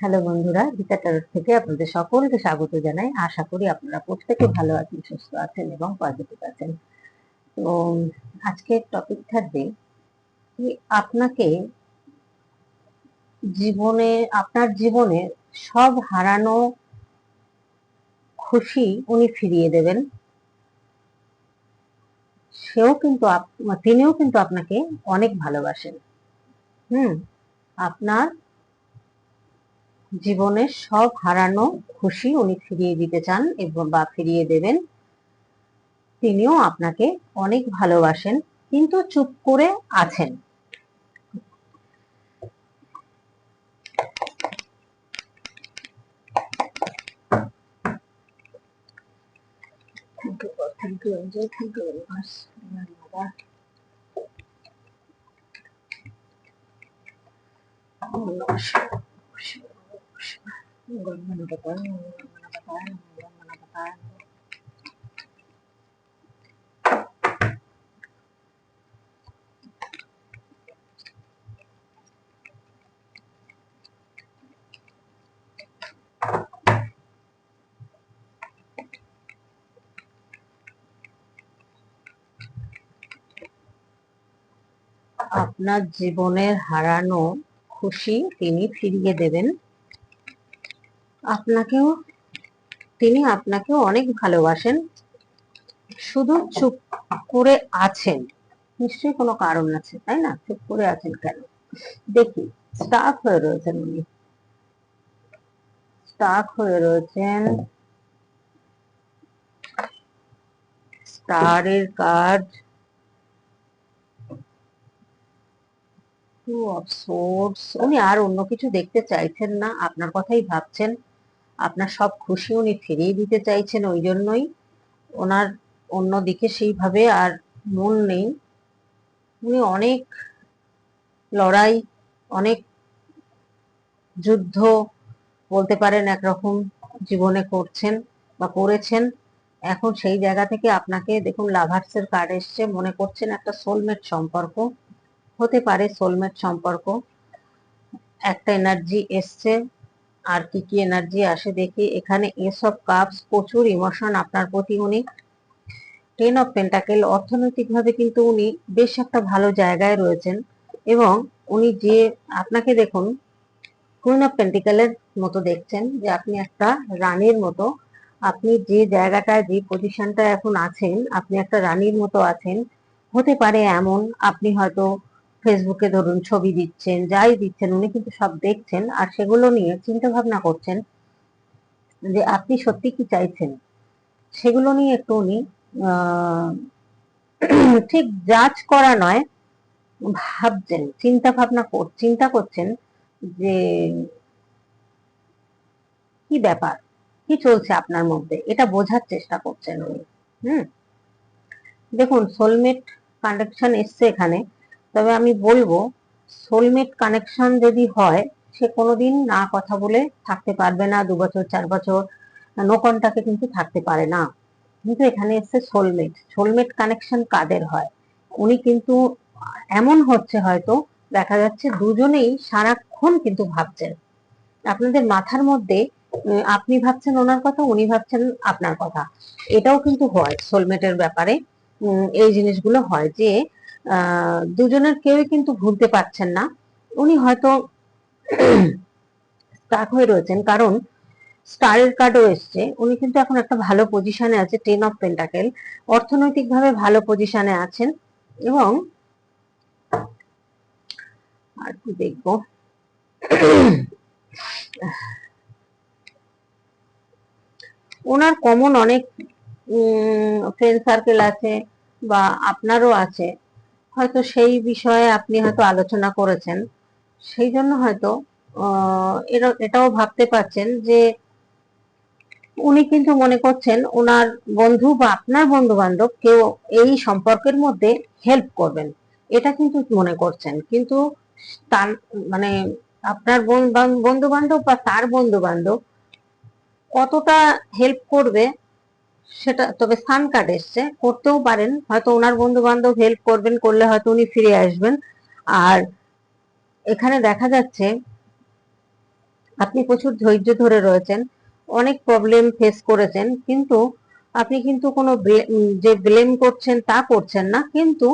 Hello বন্ধুরা, গীতা টারট থেকে আপনাদের সকলকে স্বাগত জানাই। আশা করি আপনারা প্রত্যেকে ভালো আছেন, সুস্থ আছেন এবং পজিটিভ আছেন। তো, আজকের টপিক থাকবে যে আপনাকে জীবনে, আপনার জীবনে সব হারানো খুশি উনি ফিরিয়ে দেবেন। সেও কিন্তু তিনিও কিন্তু আপনাকে অনেক ভালোবাসেন। হুম, আপনার জীবনের সব হারানো খুশি উনি ফিরিয়ে দিতে চান এবং বা ফিরিয়ে দেবেন। তিনিও আপনাকে অনেক ভালোবাসেন কিন্তু চুপ করে আছেন। Thank you, আপনার জীবনের হারানো খুশি তিনি ফিরিয়ে দেবেন। আপনাকেও, তিনি আপনাকেও অনেক ভালোবাসেন। শুধু চুপ করে আছেন। নিশ্চয়ই কোনো কারণ আছে, তাই না? চুপ করে আছেন কেন? দেখি স্টাফ হয়ে রয়েছেন উনি। স্টাক হয়ে রয়েছেন। স্টারের কার্ড টু অফ সোর্স উনি আর অন্য কিছু দেখতে চাইছেন না, আপনার কথাই ভাবছেন। আপনার সব খুশি উনি ফিরিয়ে দিতে চাইছেন ওই জন্যই। ওনার অন্যদিকে সেইভাবে আর মন নেই। উনি অনেক লড়াই, অনেক যুদ্ধ বলতে পারেন একরকম জীবনে করছেন বা করেছেন। এখন সেই জায়গা থেকে আপনাকে দেখুন, লাভার্সের কার্ড এসছে, মনে করছেন একটা সোলমেট সম্পর্ক। হতে পারে সোলমেট সম্পর্ক। একটা এনার্জি এসছে। আর কি কি এনার্জি আসে দেখি। এখানে এসব কাপস প্রচুর ইমোশন আপনার প্রতি উনি। টেন অফ পেন্টাকেল অর্থনৈতিকভাবে কিন্তু উনি বেশ একটা ভালো জায়গায় রয়েছেন এবং উনি যে আপনাকে দেখুন কুইন অফ পেন্টিকেলের মতো দেখছেন যে আপনি একটা রানীর মতো। আপনি যে জায়গাটায়, যে পজিশনটা এখন আছেন, আপনি একটা রানীর মতো আছেন। হতে পারে এমন, আপনি হয়তো ফেসবুকে ধরুন ছবি দিচ্ছেন, যাই দিচ্ছেন, উনি কিন্তু সব দেখছেন আর সেগুলো নিয়ে চিন্তা ভাবনা করছেন যে আপনি সত্যি কি চাইছেন? সেগুলো নিয়ে একটু উনি ঠিক জাজ করা নয়, ভাবছেন, চিন্তা ভাবনা চিন্তা করছেন যে কি ব্যাপার? কি চলছে আপনার মধ্যে? এটা বোঝার চেষ্টা করছেন উনি, হুম? দেখুন সোলমেট কানেকশন এসছে এখানে। তবে আমি বলব সোলমেট কানেকশন যদি হয়, সে কোনোদিন না কথা বলে থাকতে পারবে না, দু বছর, চার বছর নো কন্টাক্টে কিন্তু থাকতে পারে না। কিন্তু এখানে এসছে সোলমেট সোলমেট কানেকশন কাদের হয়? উনি কিন্তু এমন হচ্ছে হয়তো, দেখা যাচ্ছে দুজনেই সারাক্ষণ কিন্তু ভাবছেন। আপনাদের মাথার মধ্যে আপনি ভাবছেন ওনার কথা, উনি ভাবছেন আপনার কথা। এটাও কিন্তু হয় সোলমেটের ব্যাপারে। এই জিনিসগুলো হয় যে দুজনের কেউই কিন্তু ভুলতে পারছেন না। উনি হয়তো স্টাক হয়ে রয়েছেন, কারণ স্টারের কার্ডও এসছে। উনি কিন্তু এখন একটা ভালো পজিশনে আছে টেন অফ পেন্টাকেল অর্থনৈতিকভাবে ভালো পজিশনে আছেন এবং আর কি দেখব? ওনার কমন অনেক ফ্রেন্ড সার্কেল আছে বা আপনারও আছে। হয়তো সেই বিষয়ে আপনি হয়তো আলোচনা করেছেন। সেই জন্য হয়তো এটাও ভাবতে পারছেন যে উনি কিন্তু মনে করছেন ওনার বন্ধু বা আপনার বন্ধু বান্ধব কেউ এই সম্পর্কের মধ্যে হেল্প করবেন। এটা কিন্তু মনে করছেন। কিন্তু তার মানে আপনার বন্ধু বান্ধব বা তার বন্ধু বান্ধব কতটা হেল্প করবে সেটা, তবে সান কার্ড এসছে। করতেও পারেন। হয়তো ওনার বন্ধু বান্ধব হেল্প করবেন, করলে হয়তো উনি ফিরে আসবেন। আর এখানে দেখা যাচ্ছে, আপনি প্রচুর ধৈর্য ধরে রয়েছেন, অনেক প্রবলেম ফেস করেছেন, কিন্তু আপনি কিন্তু কোনো যে ব্লেম করছেন তা করছেন না। কিন্তু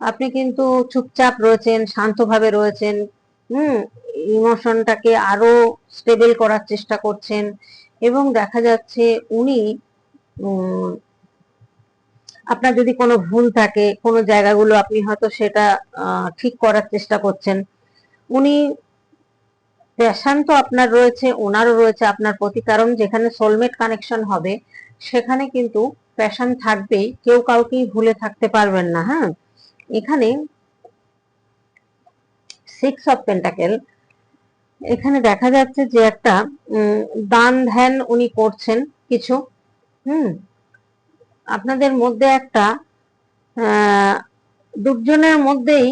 আপনি কিন্তু চুপচাপ রয়েছেন, শান্তভাবে রয়েছেন, হুম ইমোশনটাকে আরও স্টেবল করার চেষ্টা করছেন। এবং দেখা যাচ্ছে উনি আপনার যদি কোনো ভুল থাকে, কোনো জায়গাগুলো আপনি হয়তো সেটা ঠিক করার চেষ্টা করছেন, উনি প্যাশন তো আপনার রয়েছে, ওনারও রয়েছে, আপনার প্রতি, কারণ যেখানে সোলমেট কানেকশন হবে, সেখানে কিন্তু প্যাশন থাকবেই, কেউ কাউকেই ভুলে থাকতে পারবেন না হ্যাঁ? এখানে সিক্স অফ পেন্টাকেল এখানে দেখা যাচ্ছে যে একটা দান ধ্যান উনি করছেন কিছু। হুম। আপনাদের মধ্যে একটা দুজনের মধ্যেই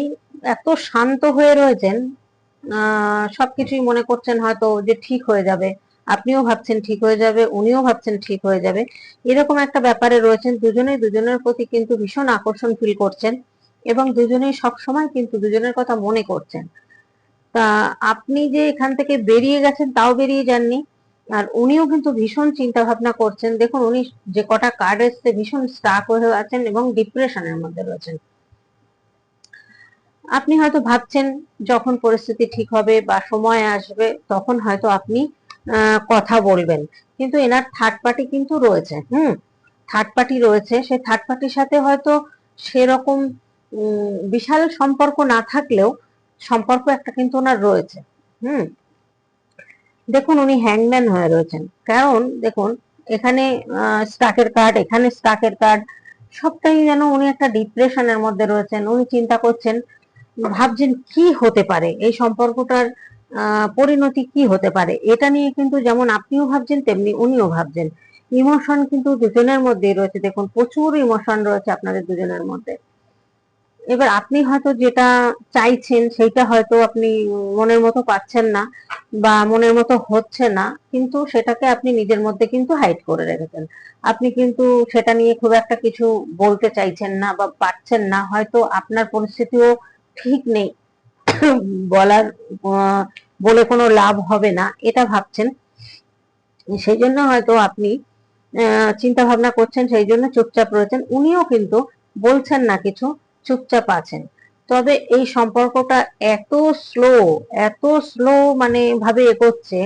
এত শান্ত হয়ে রয়েছেন সবকিছুই মনে করছেন হয়তো যে ঠিক হয়ে যাবে। আপনিও ভাবছেন ঠিক হয়ে যাবে, উনিও ভাবছেন ঠিক হয়ে যাবে। এরকম একটা ব্যাপারে রয়েছেন, দুজনেই দুজনের প্রতি কিন্তু ভীষণ আকর্ষণ ফিল করছেন এবং দুজনেই সব সময় কিন্তু দুজনের কথা মনে করছেন। তা আপনি যে এখান থেকে বেরিয়ে গেছেন, তাও বেরিয়ে যাননি। আর উনিও কিন্তু ভীষণ চিন্তা ভাবনা করছেন। দেখুন, উনি যে কটা কার্ড এসছে, ভীষণ স্টাক হয়ে আছেন এবং ডিপ্রেশনের মধ্যে রয়েছেন। আপনি হয়তো ভাবছেন, যখন পরিস্থিতি ঠিক হবে বা সময় আসবে, তখন হয়তো আপনি কথা বলবেন। কিন্তু এনার থার্ড পার্টি কিন্তু রয়েছে, হুম? থার্ড পার্টি রয়েছে, সেই থার্ড পার্টির সাথে হয়তো সেরকম বিশাল সম্পর্ক না থাকলেও সম্পর্ক একটা কিন্তু ওনার রয়েছে, হুম? দেখুন, উনি হ্যাংম্যান হয়ে রয়েছেন। কারণ, দেখুন, এখানে স্টাকের কার্ড এখানে স্টাকের কার্ড সবটাই যেন উনি একটা ডিপ্রেশনের মধ্যে রয়েছেন। উনি চিন্তা করছেন, ভাবছেন কি হতে পারে? এই সম্পর্কটার পরিণতি কি হতে পারে? এটা নিয়ে কিন্তু যেমন আপনিও ভাবছেন, তেমনি উনিও ভাবছেন। ইমোশন কিন্তু দুজনের মধ্যেই রয়েছে। দেখুন, প্রচুর ইমোশন রয়েছে আপনাদের দুজনের মধ্যে। এবার আপনি হয়তো যেটা চাইছেন, সেইটা হয়তো আপনি মনের মতো পাচ্ছেন না বা মনের মতো হচ্ছে না, কিন্তু সেটাকে আপনি নিজের মধ্যে কিন্তু হাইড করে রেখেছেন। আপনি কিন্তু সেটা নিয়ে খুব একটা কিছু বলতে চাইছেন না বা পারছেন না, হয়তো আপনার পরিস্থিতিও ঠিক নেই। বলার বলে কোনো লাভ হবে না, এটা ভাবছেন। সেই জন্য হয়তো আপনি চিন্তা ভাবনা করছেন, সেই জন্য চুপচাপ রয়েছেন। উনিও কিন্তু বলছেন না কিছু চুপচাপ আছেন। তবে এই সম্পর্কটা এত স্লো এত স্লো মানে ভাবে এগোচ্ছে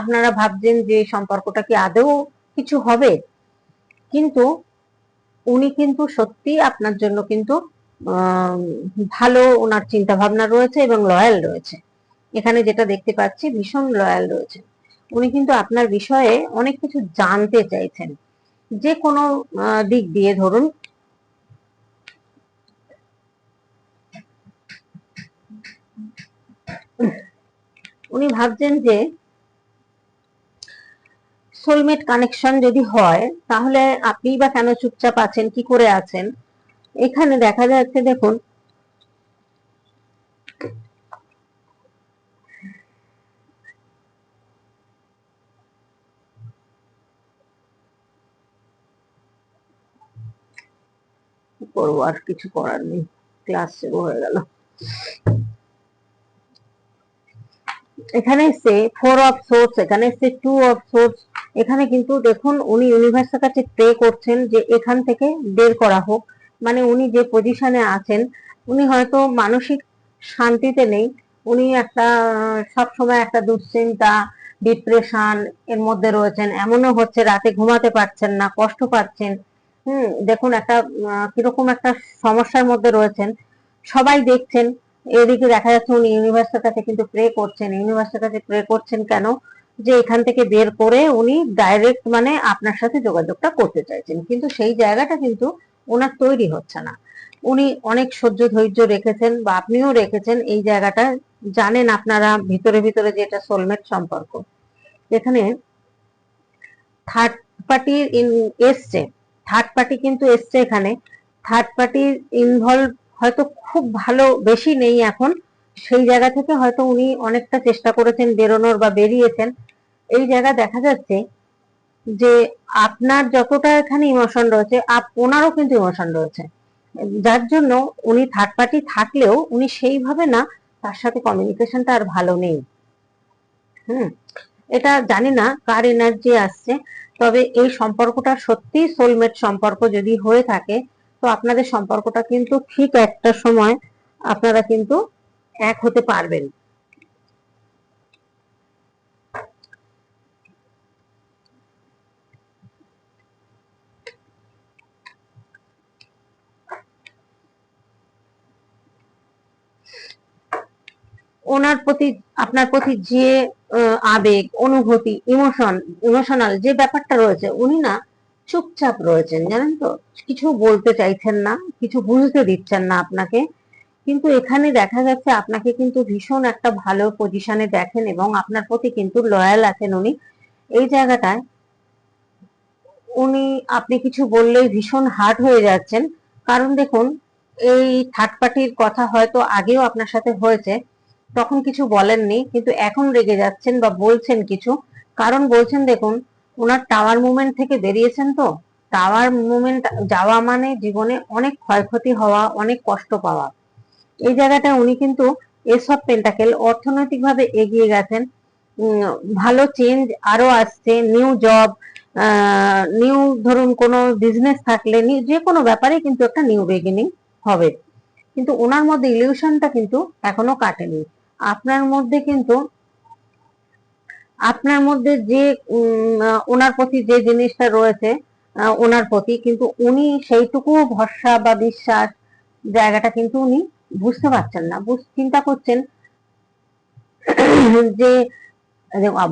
আপনারা ভাবছেন যে সম্পর্কটা কি আদৌ কিছু হবে? কিন্তু উনি কিন্তু সত্যি আপনার জন্য কিন্তু ভালো ওনার চিন্তা ভাবনা রয়েছে এবং লয়াল রয়েছে। এখানে যেটা দেখতে পাচ্ছি, ভীষণ লয়াল রয়েছে। উনি কিন্তু আপনার বিষয়ে অনেক কিছু জানতে চাইছেন। যে কোনো দিক দিয়ে ধরুন উনি ভাবছেন যে সোলমেট কানেকশন যদি হয়, তাহলে আপনি বা কেন চুপচাপ আছেন? কি করে আছেন? এখানে দেখা যাচ্ছে, দেখুন করব? আর কিছু করার নেই। ক্লাস শুরু হয়ে গেল। এখানে এসছে ফোর অফ সোর্স এখানে এসছে টু অফ সোর্স এখানে কিন্তু দেখুন উনি ইউনিভার্সের কাছে প্রে করছেন যে এখান থেকে বের করা হোক। মানে উনি যে পজিশনে আছেন, উনি হয়তো মানসিক শান্তিতে নেই, উনি একটা, সব সময় একটা দুশ্চিন্তা ডিপ্রেশন এর মধ্যে রয়েছেন, এমনও হচ্ছে রাতে ঘুমাতে পারছেন না, কষ্ট পাচ্ছেন। হুম, দেখুন একটা কীরকম একটা সমস্যার মধ্যে রয়েছেন। সবাই দেখছেন এদিকে দেখা যাচ্ছে উনি ইউনিভার্সের কাছে কিন্তু প্রে করছেন। ইউনিভার্সের কাছে প্রে করছেন কেন? যে এখান থেকে বের করে উনি ডাইরেক্ট মানে আপনার সাথে যোগাযোগটা করতে চাইছেন। কিন্তু সেই জায়গাটা কিন্তু ওনার তৈরি হচ্ছে না। উনি অনেক সহ্য ধৈর্য রেখেছেন বা আপনিও রেখেছেন এই জায়গাটা। জানেন আপনারা ভিতরে ভিতরে যে এটা সোলমেট সম্পর্ক। এখানে থার্ড পার্টির এসছে। থার্ড পার্টি কিন্তু এসছে এখানে। থার্ড পার্টির ইনভলভ হয়তো খুব ভালো বেশি নেই এখন। সেই জায়গা থেকে হয়তো উনি অনেকটা চেষ্টা করেছেন বেরোনোর বা বেরিয়েছেন। এই জায়গা দেখা যাচ্ছে যে আপনার যতটা এখানে ইমোশন রয়েছে ওনারও কিন্তু ইমোশন রয়েছে। যার জন্য উনি থার্ড পার্টি থাকলেও উনি সেইভাবে না তার সাথে কমিউনিকেশনটা আর ভালো নেই। হুম, এটা জানি না কার এনার্জি আসছে, তবে এই সম্পর্কটা সত্যি সোলমেট সম্পর্ক যদি হয়ে থাকে আপনাদের সম্পর্কটা কিন্তু ঠিক একটা সময় আপনারা কিন্তু এক হতে পারবেন। ওনার প্রতি, আপনার প্রতি যে আবেগ, অনুভূতি ইমোশন ইমোশনাল যে ব্যাপারটা রয়েছে, উনি না চুপচাপ রয়েছেন, জানেন তো? কিছু বলতে চাইছেন না, কিছু বুঝতে দিচ্ছেন না আপনাকে। কিন্তু এখানে দেখা যাচ্ছে আপনাকে কিন্তু ভীষণ একটা ভালো পজিশনে দেখেন এবং আপনার প্রতি কিন্তু লয়াল আছেন উনি। এই জায়গাটায় উনি, আপনি কিছু বললেই ভীষণ হার্ট হয়ে যাচ্ছেন। কারণ দেখুন, এই থার্ড পার্টির কথা হয়তো আগেও আপনার সাথে হয়েছে, তখন কিছু বলেননি, কিন্তু এখন রেগে যাচ্ছেন বা বলছেন কিছু। কারণ বলছেন, দেখুন ওনার টাওয়ার মুভমেন্ট থেকে বেরিয়েছেন তো? টাওয়ার মুভমেন্ট যাওয়া মানে জীবনে অনেক ক্ষয়ক্ষতি হওয়া, অনেক কষ্ট পাওয়া। এই জায়গাটায় উনি কিন্তু এসব পেন্টাকেল অর্থনৈতিকভাবে এগিয়ে গেছেন। ভালো চেঞ্জ আরও আসছে নিউ জব নিউ ধরুন কোনো বিজনেস থাকলে যে কোনো ব্যাপারে কিন্তু একটা নিউ বিগিনিং হবে। কিন্তু ওনার মধ্যে ইলিউশনটা কিন্তু এখনও কাটেনি। আপনার মধ্যে কিন্তু আপনার মধ্যে যে ওনার প্রতি যে জিনিসটা রয়েছে ওনার প্রতি কিন্তু উনি সেইটুকু ভরসা বা বিশ্বাস জায়গাটা কিন্তু উনি বুঝতে পারছেন না। চিন্তা করছেন যে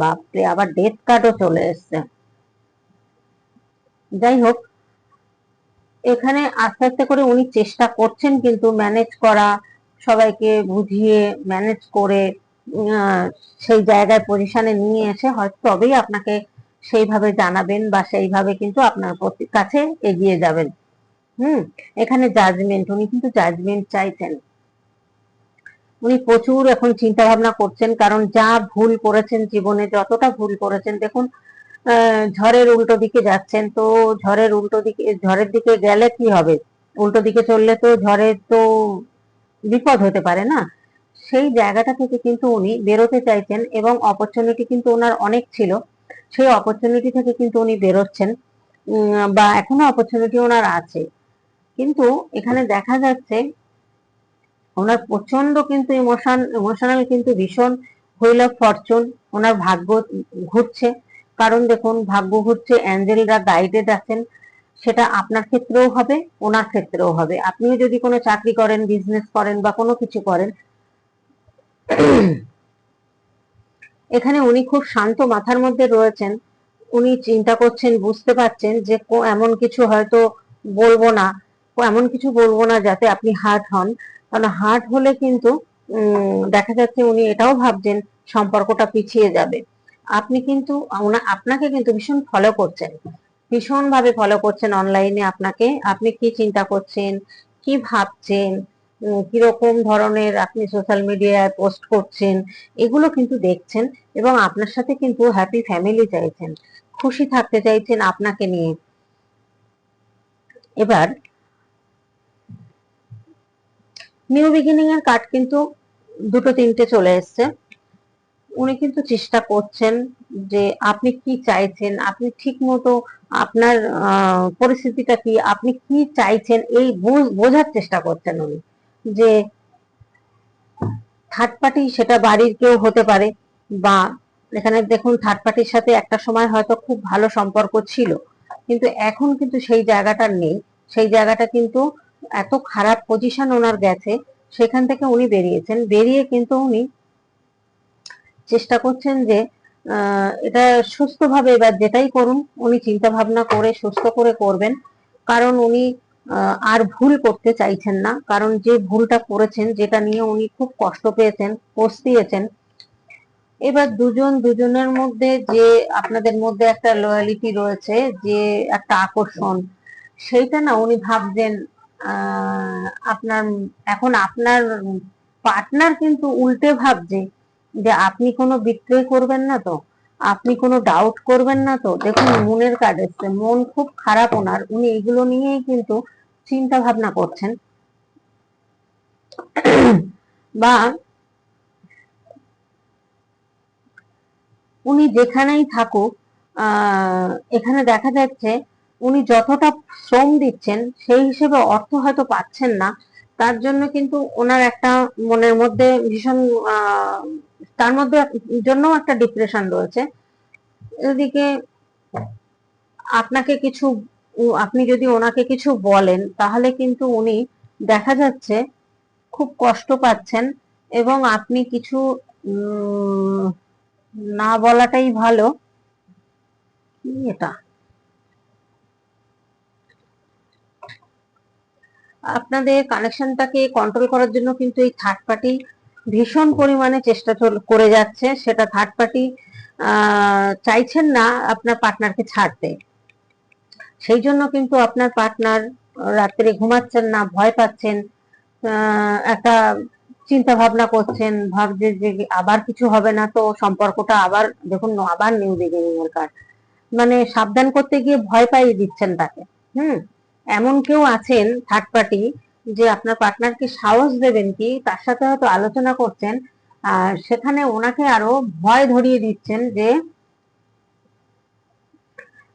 বাপরে, আবার ডেথ কার্ডও চলে এসছে। যাই হোক, এখানে আস্তে আস্তে করে উনি চেষ্টা করছেন কিন্তু ম্যানেজ করা, সবাইকে বুঝিয়ে ম্যানেজ করে সেই জায়গায় পজিশনে নিয়ে এসে হয়তো তবেই আপনাকে সেইভাবে জানাবেন বা সেইভাবে কিন্তু আপনার কাছে এগিয়ে যাবেন। হুম, এখানে জাজমেন্ট উনি কিন্তু জাজমেন্ট চাইছেন। উনি প্রচুর এখন চিন্তা ভাবনা করছেন, কারণ যা ভুল করেছেন জীবনে, যতটা ভুল করেছেন, দেখুন ঝড়ের উল্টো দিকে যাচ্ছেন, তো ঝড়ের উল্টো দিকে, ঝড়ের দিকে গেলে কি হবে? উল্টো দিকে চললে তো ঝড়ের তো বিপদ হতে পারে না। সেই জায়গাটা থেকে কিন্তু উনি বেরোতে চাইছেন এবং অপরচুনিটি কিন্তু ওনার অনেক ছিল। সেই অপরচুনিটি থেকে কিন্তু উনি বেরোচ্ছেন। বা এখনও অপরচুনিটি ওনার আছে। কিন্তু এখানে দেখা যাচ্ছে ওনার প্রচণ্ড কিন্তু ইমোশন ইমোশনাল কিন্তু ভীষণ হুইল ফরচুন ওনার ভাগ্য ঘুরছে। কারণ দেখুন, ভাগ্য ঘুরছে অ্যাঞ্জেলরা গাইডেড আছেন। সেটা আপনার ক্ষেত্রেও হবে, ওনার ক্ষেত্রেও হবে। আপনিও যদি কোনো চাকরি করেন বিজনেস করেন বা কোনো কিছু করেন এখানে উনি খুব শান্ত মাথার মধ্যে রয়েছেন। উনি চিন্তা করছেন, বুঝতে পারছেন যে এমন কিছু হয়তো বলব না এমন কিছু বলব না যাতে আপনি হার্ট হন। কারণ হার্ট হলে কিন্তু দেখা যাচ্ছে উনি এটাও ভাবছেন সম্পর্কটা পিছিয়ে যাবে। আপনি কিন্তু আপনাকে কিন্তু ভীষণ ফলো করছেন। ভীষণ ভাবে ফলো করছেন অনলাইনে আপনাকে। আপনি কি চিন্তা করছেন? কি ভাবছেন? কীরকম ধরনের আপনি সোশ্যাল মিডিয়ায় পোস্ট করছেন, এগুলো কিন্তু দেখছেন এবং আপনার সাথে কিন্তু হ্যাপি ফ্যামিলি চাইছেন, খুশি থাকতে চাইছেন আপনাকে নিয়ে। এবার নিউ বিগিনিং এর কার্ড কিন্তু দুটো তিনটে চলে এসছে। উনি কিন্তু চেষ্টা করছেন যে আপনি কি চাইছেন, আপনি ঠিক মতো আপনার পরিস্থিতিটা কি, আপনি কি চাইছেন, এই বোঝার চেষ্টা করছেন উনি। যে থার্ড পার্টি সেটা বাড়ির কেউ হতে পারে বা এখানে দেখুন থার্ড পার্টির সাথে একটা সময় হয়তো খুব ভালো সম্পর্ক ছিল। কিন্তু এখন কিন্তু সেই জায়গাটা নেই। সেই জায়গাটা কিন্তু এত খারাপ পজিশন ওনার গেছে, সেখান থেকে উনি বেরিয়েছেন। বেরিয়ে কিন্তু উনি চেষ্টা করছেন যে এটা সুস্থভাবে এবার যেটাই করুন, উনি চিন্তা ভাবনা করে, সুস্থ করে করবেন। কারণ উনি আর ভুল করতে চাইছেন না। কারণ যে ভুলটা করেছেন, যেটা নিয়ে উনি খুব কষ্ট পেয়েছেন, পস্তিয়েছেন, এবার দুজন দুজনের মধ্যে যে আপনাদের মধ্যে একটা লয়ালিটি রয়েছে, যে একটা আকর্ষণ, সেইটা না উনি ভাবছেন আপনার, এখন আপনার পার্টনার কিন্তু উল্টে ভাবছে যে আপনি কোনো বিক্রয় করবেন না তো, আপনি কোনো ডাউট করবেন না তো। দেখুন, মনের কাজ এসছে, মন খুব খারাপ ওনার। উনি এগুলো নিয়েই কিন্তু চিন্তা ভাবনা করছেন। বা উনি যেখানেই থাকুক এখানে দেখা যাচ্ছে উনি যতটা শ্রম দিচ্ছেন, সেই হিসেবে অর্থ হয়তো পাচ্ছেন না। তার জন্য কিন্তু ওনার একটা মনের মধ্যে ভীষণ তার মধ্যে জন্য একটা ডিপ্রেশন রয়েছে। এদিকে আপনাকে কিছু আপনি যদি ওনাকে কিছু বলেন, তাহলে কিন্তু উনি দেখা যাচ্ছে খুব কষ্ট পাচ্ছেন এবং আপনি কিছু না বলাটাই ভালো। কি এটা? আপনাদের কানেকশনটাকে কন্ট্রোল করার জন্য কিন্তু এই থার্ড পার্টি ভীষণ পরিমাণে চেষ্টা করে যাচ্ছে। সেটা থার্ড পার্টি চাইছেন না আপনার পার্টনারকে ছাড়তে। সেই জন্য কিন্তু আপনার পার্টনার রাত্রে ঘুমাচ্ছেন না, ভয় পাচ্ছেন একটা চিন্তা ভাবনা করছেন ভাবছে যে আবার কিছু হবে না তো সম্পর্কটা আবার, দেখুন, আবার নিউ বিগিনিং এর মানে সাবধান করতে গিয়ে ভয় পাইয়ে দিচ্ছেন তাকে, হুম? এমন কেউ আছেন থার্ড পার্টি যে আপনার পার্টনারকে সাহস দেবেন কি, তার সাথে হয়তো আলোচনা করছেন, আর সেখানে ওনাকে আরও ভয় ধরিয়ে দিচ্ছেন যে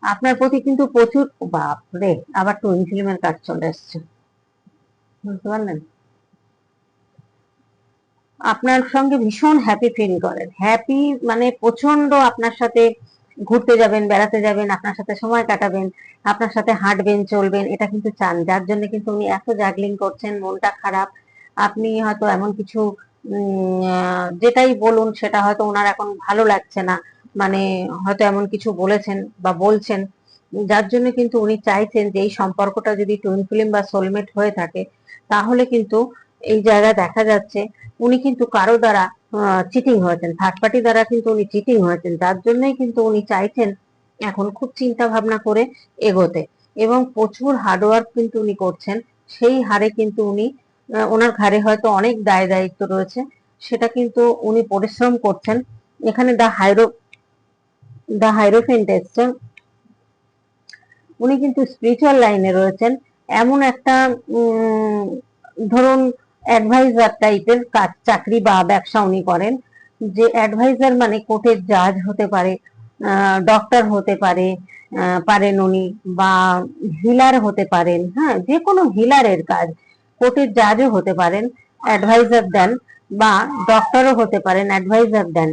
আপনার প্রতি কিন্তু প্রচুর বাপরে, আবার টুইন ফিল্মের কাজ চলে এসছে বুঝতে পারলেন? আপনার সঙ্গে ভীষণ হ্যাপি ফিল করেন। হ্যাপি মানে প্রচণ্ড আপনার সাথে ঘুরতে যাবেন, বেড়াতে যাবেন, আপনার সাথে সময় কাটাবেন, আপনার সাথে হাঁটবেন, চলবেন, এটা কিন্তু চান। যার জন্য কিন্তু উনি এত জাগলিং করছেন, মনটা খারাপ। আপনি হয়তো এমন কিছু যেটাই বলুন, সেটা হয়তো ওনার এখন ভালো লাগছে না। মানে হয়তো এমন কিছু বলেছেন বা বলছেন, যার জন্য কিন্তু উনি চাইছেন যে এই সম্পর্কটা যদি টুইন ফিল্ম বা সোলমেট হয়ে থাকে, তাহলে কিন্তু এই জায়গায় দেখা যাচ্ছে উনি কিন্তু কারও দ্বারা চিটিং হয়েছেন। থার্ড পার্টি দ্বারা কিন্তু উনি চিটিং হয়েছেন, যার জন্যই কিন্তু উনি চাইছেন এখন খুব চিন্তা ভাবনা করে এগোতে। এবং প্রচুর হার্ডওয়ার্ক কিন্তু উনি করছেন, সেই হারে কিন্তু উনি ওনার ঘাড়ে হয়তো অনেক দায় দায়িত্ব রয়েছে, সেটা কিন্তু উনি পরিশ্রম করছেন। এখানে দা হাইরো দা হাইরোফেন্ট এসছে উনি কিন্তু স্পিরিচুয়াল লাইনে রয়েছেন। এমন একটা ধরুন অ্যাডভাইজার টাইপের কাজ, চাকরি বা ব্যবসা উনি করেন, যে অ্যাডভাইজার মানে কোর্টের জাজ হতে পারে ডক্টর হতে পারে পারেন উনি, বা হিলার হতে পারেন হ্যাঁ যে কোনো হিলারের কাজ, কোর্টের জাজও হতে পারেন অ্যাডভাইজার দেন, বা ডক্টরও হতে পারেন অ্যাডভাইজার দেন।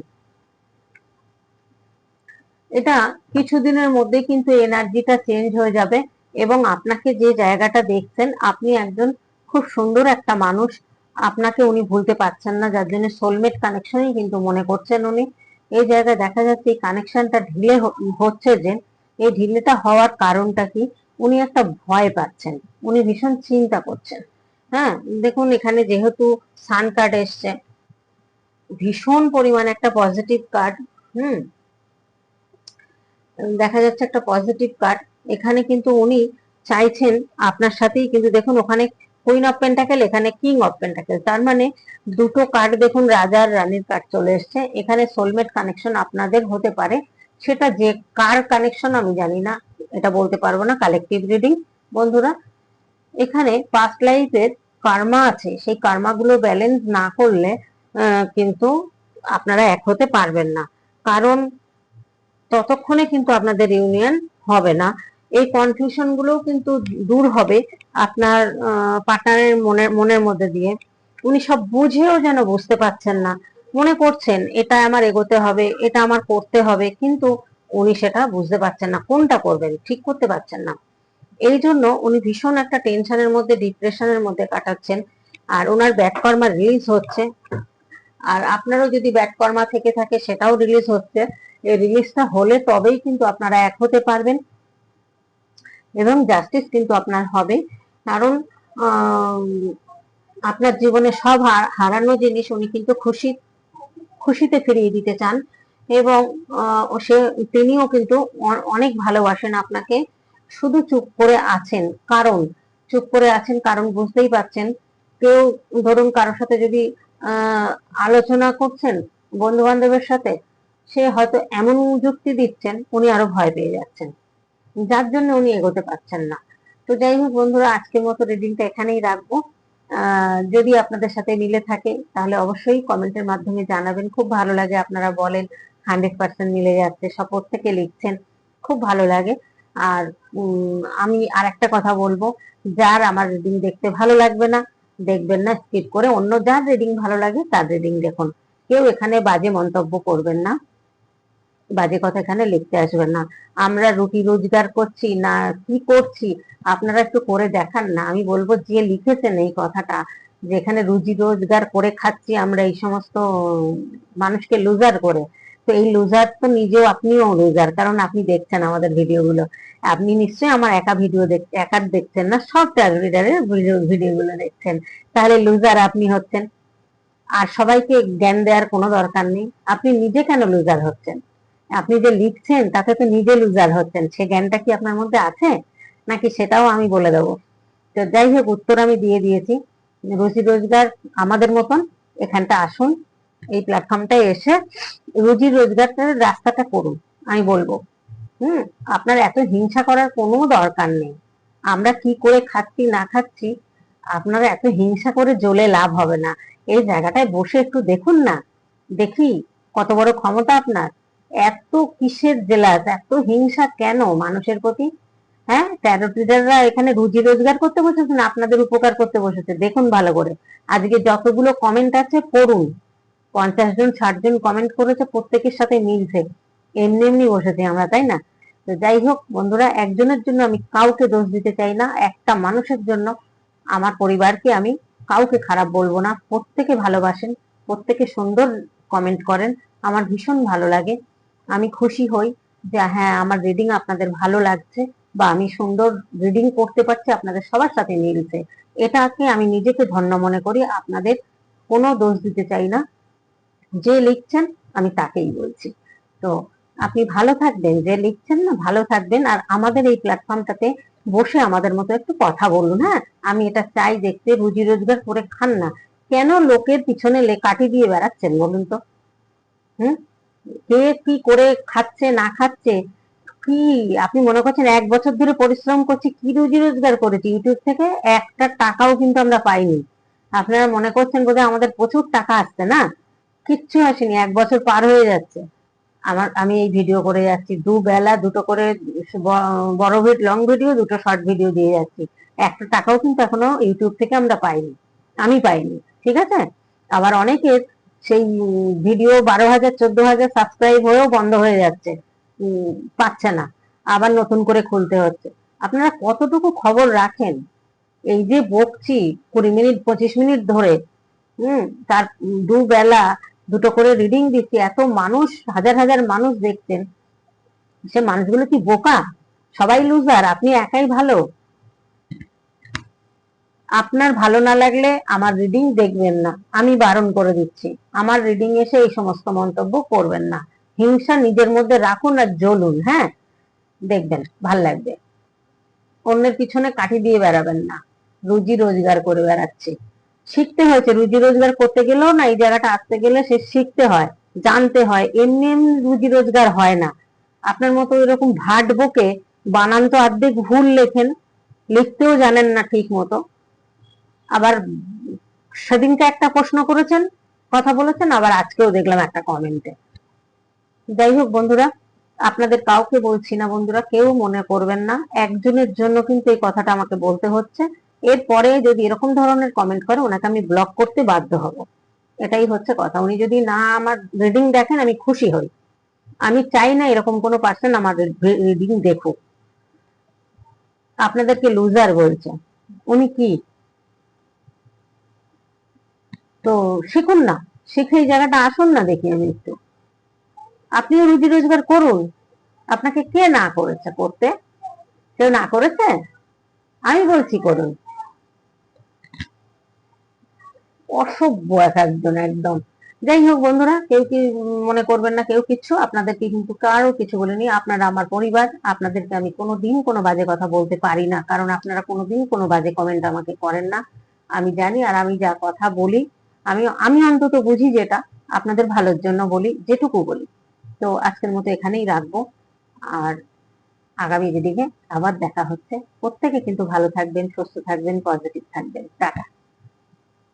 এটা কিছুদিনের মধ্যে কিন্তু এনার্জিটা চেঞ্জ হয়ে যাবে এবং আপনাকে যে জায়গাটা দেখছেন, আপনি একজন খুব সুন্দর একটা মানুষ। আপনাকে উনি ভুলতে পারছেন না, যার জন্য সোলমেট কানেকশনই কিন্তু মনে করছেন উনি। এই জায়গায় দেখা যাচ্ছে এই কানেকশনটা ঢিলে হচ্ছে যে, এই ঢিলেটা হওয়ার কারণটা কি? উনি একটা ভয় পাচ্ছেন। উনি ভীষণ চিন্তা করছেন। হ্যাঁ দেখুন এখানে যেহেতু সান কার্ড এসছে, ভীষণ পরিমাণে একটা পজিটিভ কার্ড হুম দেখা যাচ্ছে একটা পজিটিভ কার্ড এখানে কিন্তু উনি চাইছেন আপনার সাথেই কিন্তু দেখুন ওখানে কুইন অফ পেন্টাকেল এখানে কিং অফ পেন্টাকেল তার মানে দুটো কার্ড দেখুন রাজার রানীর কার্ড চলে এসছে। এখানে সোলমেট কানেকশন আপনাদের হতে পারে। সেটা যে কার কানেকশন আমি জানি না, এটা বলতে পারব না কালেকটিভ রিডিং বন্ধুরা, এখানে পাস্ট লাইফের কার্মা আছে। সেই কার্মাগুলো ব্যালেন্স না করলে কিন্তু আপনারা এক হতে পারবেন না। কারণ ততক্ষণে কিন্তু আপনাদের ইউনিয়ন হবে না। এই কনফিউশনগুলো কিন্তু দূর হবে আপনার পার্টনারের মনের মনের মধ্যে দিয়ে। উনি সব বুঝেও যেন বুঝতে পারছেন না। মনে করছেন, এটা আমার এগোতে হবে, এটা আমার করতে হবে। কিন্তু উনি সেটা বুঝতে পারছেন না, কোনটা করবেন? ঠিক করতে পারছেন না। এই জন্য উনি ভীষণ একটা টেনশনের মধ্যে ডিপ্রেশনের মধ্যে কাটাচ্ছেন। আর ওনার ব্যাড কর্মা রিলিজ হচ্ছে। আর আপনারও যদি ব্যাড কর্মা থেকে থাকে, সেটাও রিলিজ হচ্ছে। রিলিজটা হলে তবেই কিন্তু আপনারা এক হতে পারবেন। এবং জাস্টিস কিন্তু আপনার হবে কারণ আপনার জীবনে সব হারানো জিনিস উনি কিন্তু খুশি, খুশিতে ফিরিয়ে দিতে চান। এবং সে, তিনিও কিন্তু অনেক ভালোবাসেন আপনাকে। শুধু চুপ করে আছেন, কারণ, চুপ করে আছেন কারণ বুঝতেই পারছেন। কেউ, ধরুন কারোর সাথে যদি আলোচনা করছেন বন্ধু বান্ধবের সাথে সে হয়তো এমন যুক্তি দিচ্ছেন, উনি আরও ভয় পেয়ে যাচ্ছেন। যার জন্য উনি এগোতে পারছেন না। তো যাই হোক বন্ধুরা, আজকের মতো রিডিংটা এখানেই রাখব। যদি আপনাদের সাথে মিলে থাকে, তাহলে অবশ্যই কমেন্টের মাধ্যমে জানাবেন। খুব ভালো লাগে আপনারা বলেন, হান্ড্রেড পার্সেন্ট মিলে যাচ্ছে সব প্রত্যেকে লিখছেন, খুব ভালো লাগে। আর আমি আর একটা কথা বলব, যার আমার রিডিং দেখতে ভালো লাগবে না, দেখবেন না, স্কিপ করে অন্য যার রিডিং ভালো লাগে, তার রিডিং দেখুন। কেউ এখানে বাজে মন্তব্য করবেন না। বাজে কথা এখানে লিখতে আসবেন না। আমরা রুটি রোজগার করছি না, কি করছি? আপনারা একটু করে দেখান না। আমি বলব যে লিখেছেন এই কথাটা, যেখানে রুজি রোজগার করে খাচ্ছি আমরা এই সমস্ত মানুষকে লুজার করে। তো এই লুজার তো নিজেও আপনিও লুজার কারণ আপনি দেখছেন আমাদের ভিডিওগুলো। আপনি নিশ্চয়ই আমার একা ভিডিও দেখছেন একার দেখছেন না, সব রিডারের ভিডিওগুলো দেখছেন। তাহলে লুজার আপনি হচ্ছেন। আর সবাইকে জ্ঞান দেওয়ার কোনো দরকার নেই। আপনি নিজে কেন লুজার হচ্ছেন? আপনি যে লিখছেন, তাতে তো নিজে লুজার হচ্ছেন। সে জ্ঞানটা কি আপনার মধ্যে আছে? নাকি সেটাও আমি বলে দেবো? তো যাই হোক, উত্তর আমি দিয়ে দিয়েছি। রুজি রোজগার আমাদের মতন, এখানটা আসুন, এই প্ল্যাটফর্মটায় এসে রুজি রোজগারের রাস্তাটা করুন, আমি বলব। হুম? আপনার এত হিংসা করার কোনো দরকার নেই। আমরা কি করে খাচ্ছি, না খাচ্ছি, আপনারা এত হিংসা করে জ্বলে লাভ হবে না। এই জায়গাটায় বসে একটু দেখুন না। দেখি কত বড় ক্ষমতা আপনার। এত কিসের জেলাস এত হিংসা কেন মানুষের প্রতি? হ্যাঁ? ট্যারো ট্রেডাররা এখানে রুজি রোজগার করতে বসেছে না আপনাদের উপকার করতে বসেছে? দেখুন ভালো করে। আজকে যতগুলো কমেন্ট আছে, পড়ুন। পঞ্চাশ জন, ষাট জন কমেন্ট করেছে, প্রত্যেকের সাথে মিলছে। এমনি এমনি বসেছি আমরা, তাই না? তো যাই হোক, বন্ধুরা, একজনের জন্য আমি কাউকে দোষ দিতে চাই না, একটা মানুষের জন্য। আমার পরিবারকে আমি কাউকে খারাপ বলব না। প্রত্যেকে ভালোবাসেন, প্রত্যেকে সুন্দর কমেন্ট করেন। আমার ভীষণ ভালো লাগে। আমি খুশি হই যে হ্যাঁ আমার রিডিং আপনাদের ভালো লাগছে বা আমি সুন্দর রিডিং করতে পারছি আপনাদের সবার সাথে মিলছে। এটাকে আমি নিজেকে ধন্য মনে করি, আপনাদের কোনো দোষ দিতে চাই না। যে লিখছেন, আমি তাকেই বলছি। তো আপনি ভালো থাকবেন, যে লিখছেন না, ভালো থাকবেন। আর আমাদের এই প্ল্যাটফর্মটাতে বসে আমাদের মতো একটু কথা বলুন হ্যাঁ? আমি এটা চাই দেখতে রুজি রোজগার করে খান না। কেন লোকের পিছনে কাঠি দিয়ে বেড়াচ্ছেন বলুন তো? হুম? কে কি করে খাচ্ছে, না খাচ্ছে? কি, আপনি মনে করছেন এক বছর ধরে পরিশ্রম করছি, কি রুজি রোজগার করেছি? ইউটিউব থেকে একটা টাকাও কিন্তু আমরা পাইনি। আপনারা মনে করছেন বোধহয় আমাদের প্রচুর টাকা আসছে, না? কিচ্ছু আসেনি, এক বছর পার হয়ে যাচ্ছে। আমার, আমি এই ভিডিও করে যাচ্ছি দু বেলা দুটো করে বড় ভিডিও লং ভিডিও দুটো শর্ট ভিডিও দিয়ে যাচ্ছি। একটা টাকাও কিন্তু এখনও ইউটিউব থেকে আমরা পাইনি, আমি পাইনি, ঠিক আছে? আবার অনেকের সেই ভিডিও বারো হাজার, চোদ্দ হাজার সাবস্ক্রাইব হয়েও বন্ধ হয়ে যাচ্ছে। পাচ্ছে না। আবার নতুন করে খুলতে হচ্ছে। আপনারা কতটুকু খবর রাখেন? এই যে বকছি কুড়ি মিনিট, পঁচিশ মিনিট ধরে, হুম, তার দুবেলা দুটো করে রিডিং দিচ্ছি। এত মানুষ, হাজার হাজার মানুষ দেখছেন। সে মানুষগুলো কি বোকা? সবাই লুজার আপনি একাই ভালো। আপনার ভালো না লাগলে আমার রিডিং দেখবেন না। আমি বারণ করে দিচ্ছি। আমার রিডিং এসে এই সমস্ত মন্তব্য করবেন না। হিংসা নিজের মধ্যে রাখুন আর জ্বলুন হ্যাঁ? দেখবেন, ভালো লাগবে। অন্যের পিছনে কাঠি দিয়ে বেড়াবেন না। রুজি রোজগার করে বেড়াচ্ছি। শিখতে হয়েছে। রুজি রোজগার করতে গেলেও না, এই জায়গাটা আসতে গেলে সে শিখতে হয়, জানতে হয়। এমনি এমনি রুজি রোজগার হয় না। আপনার মতো এরকম ভাট বকে বানান তো অর্ধেক ভুল লেখেন, লিখতেও জানেন না ঠিক মতো আবার সেদিনকে একটা প্রশ্ন করেছেন, কথা বলেছেন, আবার আজকেও দেখলাম একটা কমেন্টে যাই হোক বন্ধুরা, আপনাদের কাউকে বলছি না বন্ধুরা, কেউ মনে করবেন না, একজনের জন্য কিন্তু এই কথাটা আমাকে বলতে হচ্ছে। এরপরে যদি এরকম ধরনের কমেন্ট করে, ওনাকে আমি ব্লক করতে বাধ্য হব। এটাই হচ্ছে কথা। উনি যদি না আমার রিডিং দেখেন, আমি খুশি হই। আমি চাই না এরকম কোনো পার্সন আমার রিডিং দেখুক। আপনাদেরকে লুজার বলছে। উনি কি? তো শিখুন না, শিখে এই জায়গাটা আসুন না দেখি আমি একটু। আপনিও রুজি রোজগার করুন। আপনাকে কে না করেছে করতে? কেউ না করেছে? আমি বলছি করুন। অসভ্য এক একজন, একদম। যাই হোক বন্ধুরা, কেউ কি মনে করবেন না, কেউ কিছু? আপনাদেরকে কিন্তু কারও কিছু বলিনি। আপনারা আমার পরিবার, আপনাদেরকে আমি কোনো দিন কোনো বাজে কথা বলতে পারি না। কারণ আপনারা কোনো দিন কোনো বাজে কমেন্ট আমাকে করেন না। আমি জানি আর আমি যা কথা বলি আমি আমি অন্তত বুঝি যেটা, আপনাদের ভালোর জন্য বলি, যেটুকু বলি। তো আজকের মতো এখানেই রাখব। আর আগামী দিদিকে আবার দেখা হচ্ছে। প্রত্যেকে কিন্তু ভালো থাকবেন, সুস্থ থাকবেন পজিটিভ থাকবেন। টাটা।